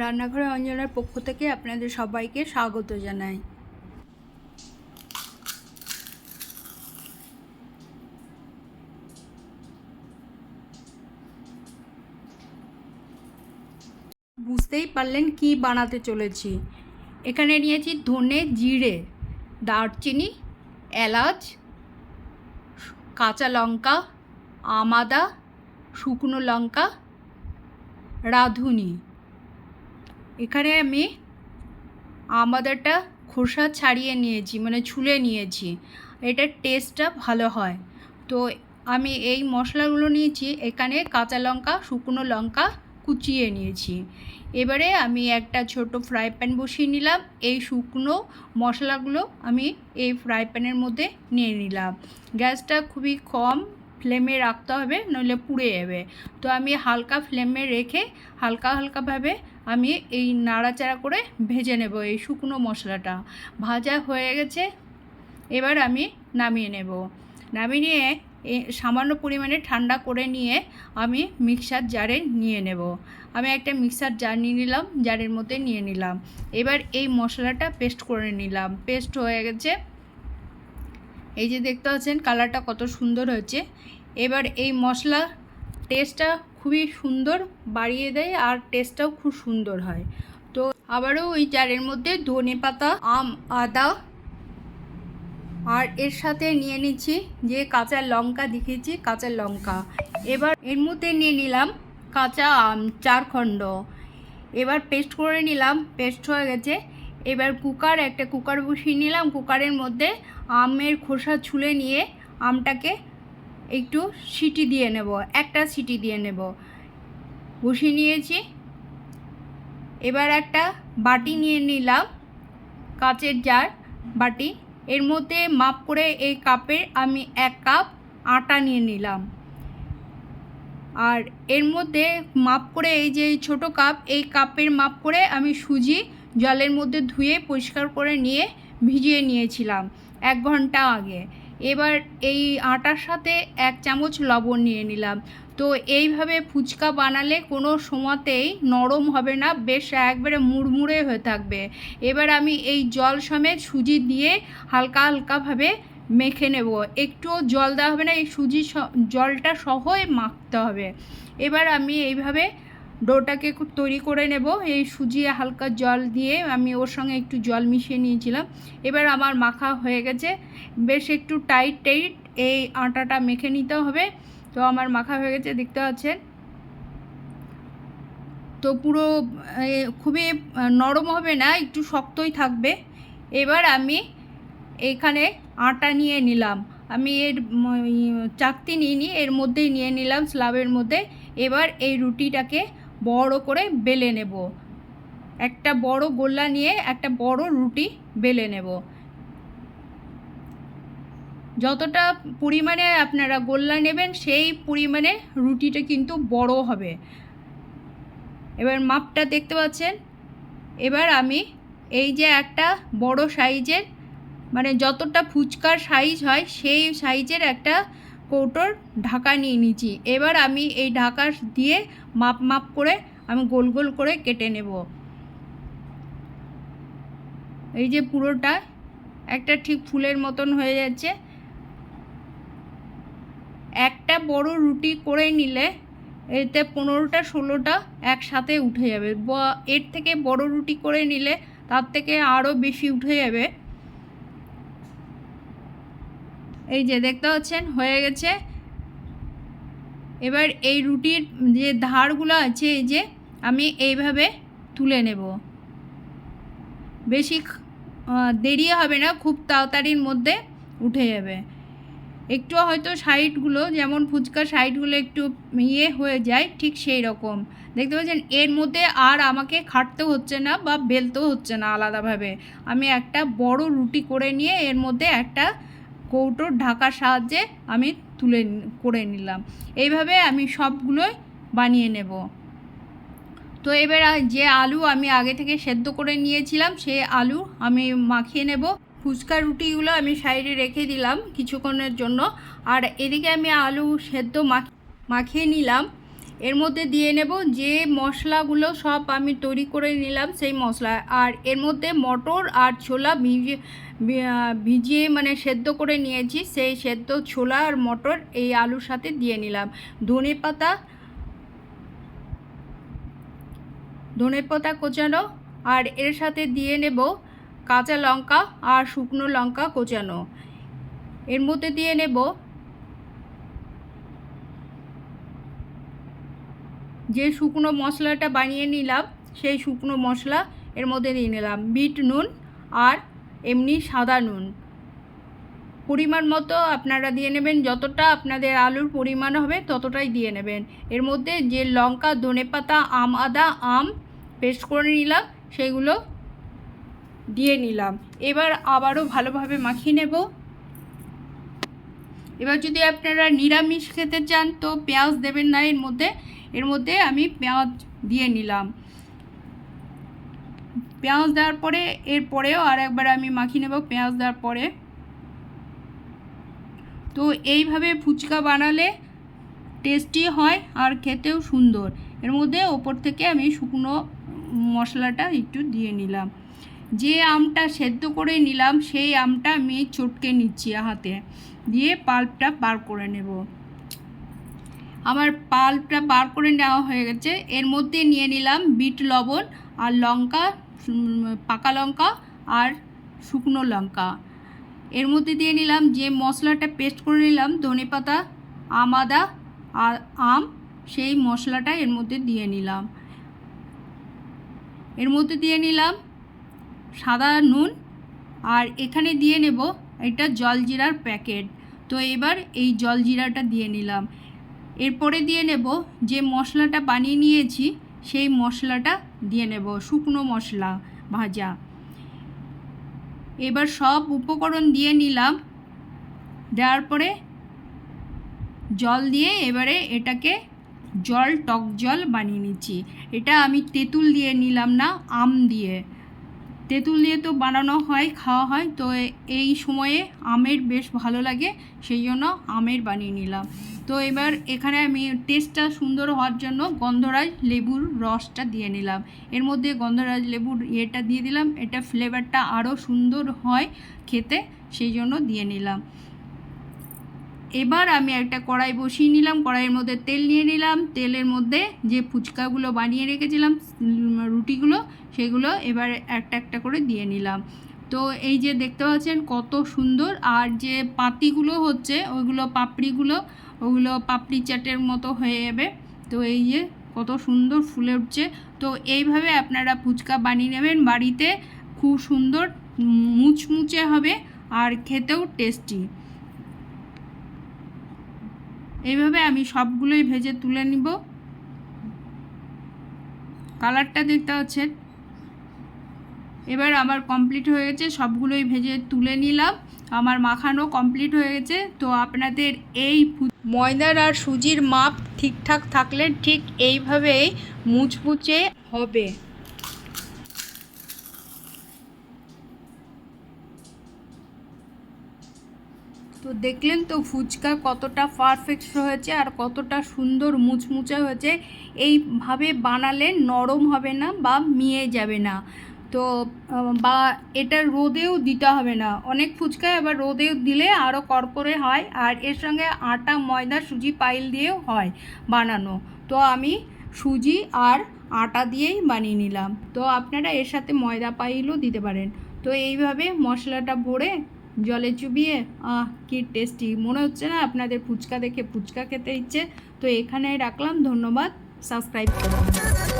রান্নাঘরে অঞ্জনার পক্ষ থেকে আপনাদের সবাইকে স্বাগত জানাই। বুঝতেই পারলেন কি বানাতে চলেছি। এখানে নিয়েছি ধনে জিরে, দারচিনি, এলাচ, কাঁচা লঙ্কা আমাদা শুকনো লঙ্কা, রাঁধুনি। এখানে আমি আমাদেরটা খোসা ছাড়িয়ে নিয়েছি মানে ছুলে নিয়েছি। এটার টেস্টটা ভালো হয়। তো আমি এই মশলাগুলো নিয়েছি, এখানে কাঁচা লঙ্কা, শুকনো লঙ্কা কুচিয়ে নিয়েছি। এবারে আমি একটা ছোট ফ্রাই প্যান বসিয়ে নিলাম। এই শুকনো মশলাগুলো আমি এই ফ্রাই প্যানের মধ্যে নিয়ে নিলাম। গ্যাসটা খুবই কম ফ্লেমে রাখতে হবে, নইলে পুড়ে যাবে। তো আমি হালকা ফ্লেমে রেখে হালকা হালকাভাবে আমি এই নাড়াচাড়া করে ভেজে নেব এই শুকনো মশলাটা। ভাজা হয়ে গেছে, এবার আমি নামিয়ে নেব। নামিয়ে নিয়ে সামান্য পরিমাণে ঠান্ডা করে নিয়ে আমি মিক্সার জারে নিয়ে নেব। আমি একটা মিক্সার জার নিয়ে নিলাম, জারের মধ্যে নিয়ে নিলাম। এবার এই মশলাটা পেস্ট করে নিলাম। পেস্ট হয়ে গেছে। এই যে দেখতে পাচ্ছেন, কালারটা কত সুন্দর হয়েছে। এবার এই মশলা টেস্টটা খুবই সুন্দর বাড়িয়ে দেয় আর টেস্টটাও খুব সুন্দর হয়। তো আবারও ওই জারের মধ্যে ধনে পাতা, আম, আদা আর এর সাথে নিয়ে নিচ্ছি যে কাঁচা লঙ্কা দেখিয়েছি, কাঁচা লঙ্কা। এবার এর মধ্যে নিয়ে নিলাম কাঁচা আম চার খণ্ড এবার পেস্ট করে নিলাম পেস্ট হয়ে গেছে। এবার কুকার একটা কুকার বসিয়ে নিলাম। কুকারের মধ্যে আমের খোসা ছুলে নিয়ে আমটাকে একটু সিটি দিয়ে নেব, একটা সিটি দিয়ে নেব। বসিয়ে নিয়েছি। এবার একটা বাটি নিয়ে নিলাম, কাচের জার বাটি। এর মধ্যে মাপ করে এই কাপের আমি এক কাপ আটা নিয়ে নিলাম। আর এর মধ্যে মাপ করে এই যে ছোট কাপ, এই কাপের মাপ করে আমি সুজি জলের মধ্যে ধুয়ে পরিষ্কার করে নিয়ে ভিজিয়ে নিয়েছিলাম এক ঘণ্টা আগে। এবার এই আটার সাথে এক চামচ লবণ নিয়ে নিলাম। তো এইভাবে ফুচকা বানালে কোনো সময়তেই নরম হবে না, বেশ একবারে মুড়মুড়ে হয়ে থাকবে। এবার আমি এই জল সমেত সুজি দিয়ে হালকা হালকাভাবে মেখে নেব। একটুও জল দেওয়া হবে না, এই সুজি জলটা সহই মাখতে হবে। এবার আমি এইভাবে ডোটাকে তৈরি করে নেব। এই সুজি হালকা জল দিয়ে আমি ওর সঙ্গে একটু জল মিশিয়ে নিয়েছিলাম। এবার আমার মাখা হয়ে গেছে। বেশ একটু টাইট টাইট এই আটাটা মেখে নিতে হবে। তো আমার মাখা হয়ে গেছে, দেখতে পাচ্ছেন? তো পুরো খুবই নরম হবে না, একটু শক্তই থাকবে। এবার আমি এখানে আটা নিয়ে নিলাম। আমি এর চাকতি নিয়ে নিই এর মধ্যেই নিয়ে নিলাম স্লাবের মধ্যে। এবার এই রুটিটাকে বড় করে বেলে নেব। একটা বড় গোল্লা নিয়ে একটা বড় রুটি বেলে নেব। যতটা পরিমাণে আপনারা গোল্লা নেবেন, সেই পরিমাণে রুটিটা কিন্তু বড় হবে। এবার মাপটা দেখতে পাচ্ছেন? এবার আমি এই যে একটা বড় সাইজের মানে যতটা ফুচকার সাইজ হয়, সেই সাইজের একটা কৌটোর ঢাকা নিয়ে নিচ্ছি এবার আমি এই ঢাকা দিয়ে মাপ মাপ করে আমি গোল গোল করে কেটে নেব। এই যে পুরোটা একটা ঠিক ফুলের মতন হয়ে যাচ্ছে। একটা বড় রুটি করে নিলে এতে পনেরোটা, ষোলোটা একসাথে উঠে যাবে। এর থেকে বড় রুটি করে নিলে তার থেকে আরও বেশি উঠে যাবে। এই যে দেখতে পাচ্ছেন, হয়ে গেছে। এবার এই রুটির যে ধারগুলো আছে, এই যে আমি এইভাবে তুলে নেব। বেশি দেরি হবে না, খুব তাড়াতাড়ির মধ্যে উঠে যাবে। একটু হয়তো সাইডগুলো, যেমন ফুচকা সাইডগুলো একটু ইয়ে হয়ে যায়, ঠিক সেই রকম। দেখতে পাচ্ছেন, এর মধ্যে আর আমাকে খাটতে হচ্ছে না বা বেলতেও হচ্ছে না আলাদাভাবে। আমি একটা বড় রুটি করে নিয়ে এর মধ্যে একটা কৌটোর ঢাকার সাহায্যে আমি তুলে করে নিলাম। এইভাবে আমি সবগুলোই বানিয়ে নেব। তো এবার যে আলু আমি আগে থেকে সেদ্ধ করে নিয়েছিলাম, সেই আলু আমি মাখিয়ে নেব। ফুচকা রুটিগুলো আমি সাইডে রেখে দিলাম কিছুক্ষণের জন্য। আর এদিকে আমি আলু সেদ্ধ মাখিয়ে নিলাম। এর মধ্যে দিয়ে নেব যে মশলাগুলো সব আমি তৈরি করে নিলাম সেই মশলা। আর এর মধ্যে মটর আর ছোলা ভিজিয়ে ভি- আহ, ভিজিয়ে মানে সেদ্ধ করে নিয়েছি সেই সেদ্ধ ছোলা আর মটর এই আলুর সাথে দিয়ে নিলাম। ধনে পাতা ধনে পাতা কোচানো আর এর সাথে দিয়ে নেব কাঁচা লঙ্কা আর শুকনো লঙ্কা কোচানো। এর মধ্যে দিয়ে নেব যে শুকনো মশলাটা বানিয়ে নিলাম, সেই শুকনো মশলা এর মধ্যে দিয়ে নিলাম। বিট নুন আর এমনি সাদা নুন। পরিমাণ মতো আপনারা দিয়ে নেবেন, যতটা আপনাদের আলুর পরিমাণ হবে ততটাই দিয়ে নেবেন। এর মধ্যে যে লঙ্কা ধনেপাতা আম, আদা, আম পেস্ট করে নিলাম, সেগুলো দিয়ে নিলাম। এবার আবারও ভালোভাবে মাখিয়ে নেব। এবার যদি আপনারা নিরামিষ খেতে চান, তো পেঁয়াজ দেবেন না, এর মধ্যে এর মধ্যে আমি পেঁয়াজ দিয়ে নিলাম। পেঁয়াজ দেওয়ার পরে এরপরেও আর একবার আমি মাখিয়ে নেব পেঁয়াজ দেওয়ার পরে। তো এইভাবে ফুচকা বানালে টেস্টি হয় আর খেতেও সুন্দর। এর মধ্যে ওপর থেকে আমি শুকনো মশলাটা একটু দিয়ে নিলাম। যে আমটা সেদ্ধ করে নিলাম, সেই আমটা আমি চটকে নিচ্ছি হাতে। দিয়ে পাল্পটা বার করে নেব। আমার পাল্পটা বার করে নেওয়া হয়ে গেছে। এর মধ্যে নিয়ে নিলাম বিট লবণ আর লঙ্কা পাকা লঙ্কা আর শুকনো লঙ্কা। এর মধ্যে দিয়ে নিলাম যে মশলাটা পেস্ট করে নিলাম, ধনে পাতা, আম, আদা আর আম, সেই মশলাটা এর মধ্যে দিয়ে নিলাম। এর মধ্যে দিয়ে নিলাম সাদা নুন আর এখানে দিয়ে নেব এটা জলজিরার প্যাকেট। তো এবার এই জলজিরাটা দিয়ে নিলাম। এরপরে দিয়ে নেব যে মশলাটা বানিয়ে নিয়েছি, সেই মশলাটা দিয়ে নেব, শুকনো মশলা ভাজা। এবার সব উপকরণ দিয়ে নিলাম। দেওয়ার পরে জল দিয়ে এবারে এটাকে জল, টক জল বানিয়ে নিচ্ছি। এটা আমি তেঁতুল দিয়ে নিলাম না, আম দিয়ে। তেঁতুল দিয়ে তো বানানো হয়, খাওয়া হয়। তো এই সময়ে আমের বেশ ভালো লাগে, সেই জন্য আমের বানিয়ে নিলাম। তো এবার এখানে আমি টেস্টটা সুন্দর হওয়ার জন্য গন্ধরাজ লেবুর রসটা দিয়ে নিলাম। এর মধ্যে গন্ধরাজ লেবুর ইয়েটা দিয়ে দিলাম। এটা ফ্লেভারটা আরও সুন্দর হয় খেতে, সেই জন্য দিয়ে নিলাম। এবার আমি একটা কড়াই বসিয়ে নিলাম, কড়াইয়ের মধ্যে তেল নিয়ে নিলাম, তেলের মধ্যে যে ফুচকাগুলো বানিয়ে রেখেছিলাম রুটিগুলো, সেগুলো এবার একটা একটা করে দিয়ে নিলাম। তো এই যে দেখতে পাচ্ছেন কত সুন্দর, আর যে পাতিগুলো হচ্ছে, ওইগুলো পাপড়িগুলো, ওগুলো পাপড়ি চাটের মতো হয়ে যাবে। তো এই যে কত সুন্দর ফুলে উঠছে। তো এইভাবে আপনারা ফুচকা বানিয়ে নেবেন, বাড়িতে খুব সুন্দর মুচমুচে হবে, আর খেতেও টেস্টি। এইভাবে আমি সবগুলোই ভেজে তুলে নিব। কালারটা দেখতে পাচ্ছেন? এবার আমার কমপ্লিট হয়ে গেছে, সবগুলোই ভেজে তুলে নিলাম। আমার মাখানো কমপ্লিট হয়ে গেছে। তো আপনাদের এই ময়দার আর সুজির মাপ ঠিকঠাক থাকলে ঠিক এইভাবেই মুচমুচে হবে। তো দেখলেন তো ফুচকা কতটা পারফেক্ট হয়েছে আর কতটা সুন্দর মুচমুচে হয়েছে। এইভাবে বানালে নরম হবে না বা মিয়ে যাবে না। তো বা এটা রোদেও দিতে হবে না। অনেক ফুচকায় আবার রোদেও দিলে আরও করকরে হয় আর এর সঙ্গে আটা, ময়দা, সুজি পাইল দিয়েও হয় বানানো। তো আমি সুজি আর আটা দিয়েই বানিয়ে নিলাম। তো আপনারা এর সাথে ময়দা পাইলও দিতে পারেন। তো এইভাবে মশলাটা ভরে জলে চুবিয়ে, আহ, কি টেস্টি মনে হচ্ছে না আপনাদের ফুচকা দেখে ফুচকা খেতে ইচ্ছে। তো এখানে রাখলাম, ধন্যবাদ সাবস্ক্রাইব করুন।